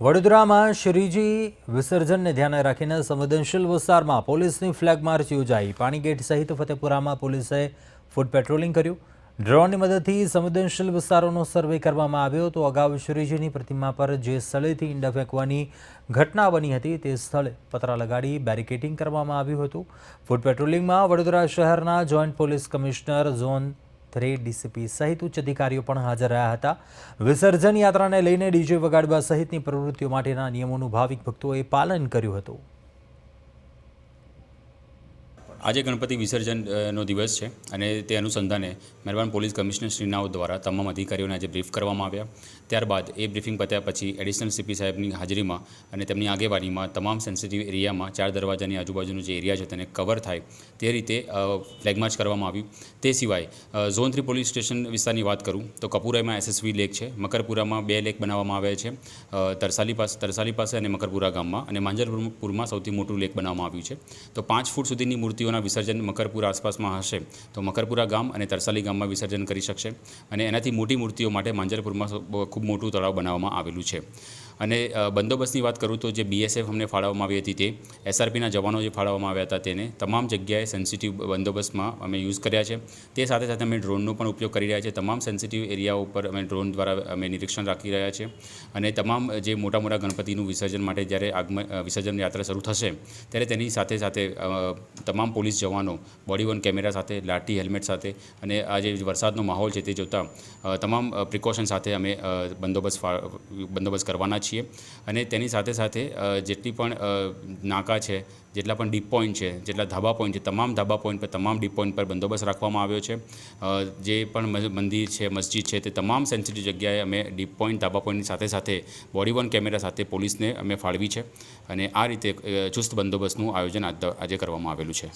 વડોદરામાં શ્રીજી વિસર્જનને ધ્યાને રાખીને સંવેદનશીલ વિસ્તારમાં પોલીસની ફ્લેગ માર્ચ યોજાઈ. પાણીગેટ સહિત ફતેપુરામાં પોલીસે ફૂડ પેટ્રોલિંગ કર્યું. ડ્રોનની મદદથી સંવેદનશીલ વિસ્તારોનો સર્વે કરવામાં આવ્યો તો અગાઉ શ્રીજીની પ્રતિમા પર જે સ્થળેથી ઈંડા ફેંકવાની ઘટના બની હતી, તે સ્થળે પતરા લગાડી બેરિકેટિંગ કરવામાં આવ્યું હતું. ફૂડ પેટ્રોલિંગમાં વડોદરા શહેરના joint police commissioner zone three DCP સહિત ઉચ્ચ અધિકારીઓ પણ હાજર રહ્યા હતા. વિસર્જન યાત્રાને લઈને ડીજે વગાડવા સહિતની પ્રવૃત્તિઓ માટેના નિયમોનું ભાવિક ભક્તોએ પાલન કર્યું હતું. આજે ગણપતિ વિસર્જનનો દિવસ છે અને તે અનુસંધાને મહેરબાન પોલીસ કમિશનર શ્રીનાઓ દ્વારા તમામ અધિકારીઓને આજે બ્રીફ કરવામાં આવ્યા. ત્યારબાદ એ બ્રીફિંગ પત્યા પછી એડિશનલ સીપી સાહેબની હાજરીમાં અને તેમની આગેવાનીમાં તમામ સેન્સિટિવ એરિયામાં ચાર દરવાજાની આજુબાજુનો જે એરિયા છે તેને કવર થાય તે રીતે ફ્લેગ માર્ચ કરવામાં આવ્યું. તે સિવાય ઝોન થ્રી પોલીસ સ્ટેશન વિસ્તારની વાત કરું તો કપુરામાં એસએસવી લેક છે, મકરપુરામાં બે લેક બનાવવામાં આવ્યા છે તરસાલી પાસે તરસાલી પાસે અને મકરપુરા ગામમાં અને માંજરપુરમાં સૌથી મોટું લેક બનાવવામાં આવ્યું છે. તો પાંચ ફૂટ સુધીની મૂર્તિઓના વિસર્જન મકરપુરા આસપાસમાં હશે. તો મકરપુરા ગામ અને તરસાલી ગામમાં વિસર્જન કરી શકશે અને એનાથી મોટી મૂર્તિઓ માટે માંજરપુરમાં ખૂબ મોટું તળાવ બનાવવામાં આવેલું છે. અને બંદોબસ્તની વાત કરું તો જે બીએસએફ અમને ફાળવવામાં આવી હતી તે એસઆરપીના જવાનો જે ફાળવવામાં આવ્યા હતા તેને, તમામ જગ્યાએ સેન્સિટિવ બંદોબસ્તમાં અમે યુઝ કર્યા છે. તે સાથે સાથે અમે ડ્રોનનો પણ ઉપયોગ કરી રહ્યા છીએ તમામ સેન્સિટિવ એરિયા ઉપર અમે ડ્રોન દ્વારા અમે નિરીક્ષણ રાખી રહ્યા છીએ અને તમામ જે મોટા મોટા ગણપતિનું વિસર્જન માટે જ્યારે આગમન વિસર્જન યાત્રા શરૂ થશે, ત્યારે તેની સાથે સાથે તમામ પોલીસ જવાનો બોડી વન કેમેરા સાથે, લાઠી હેલ્મેટ સાથે અને આ જે વરસાદનો માહોલ છે તે જોતાં તમામ પ્રિકોશન સાથે અમે બંદોબસ્ત બંદોબસ્ત કરવાના છીએ. અને તેની સાથે સાથે જેટલી પણ નાકા છે, જેટલા પણ ડીપ પોઈન્ટ છે, જેટલા ધાબા પોઈન્ટ છે, તમામ ધાબા પોઈન્ટ પર, તમામ ડીપ પોઈન્ટ પર બંદોબસ્ત રાખવામાં આવ્યો છે. જે પણ મંદિર છે, મસ્જિદ છે, તે તમામ સેન્સિટિવ જગ્યાએ અમે ડીપ પોઈન્ટ, ધાબા પોઈન્ટની સાથે સાથે બોડી કેમેરા સાથે પોલીસને અમે ફાળવી છે અને આ રીતે ચુસ્ત બંદોબસ્તનું આયોજન આજે કરવામાં આવેલું છે?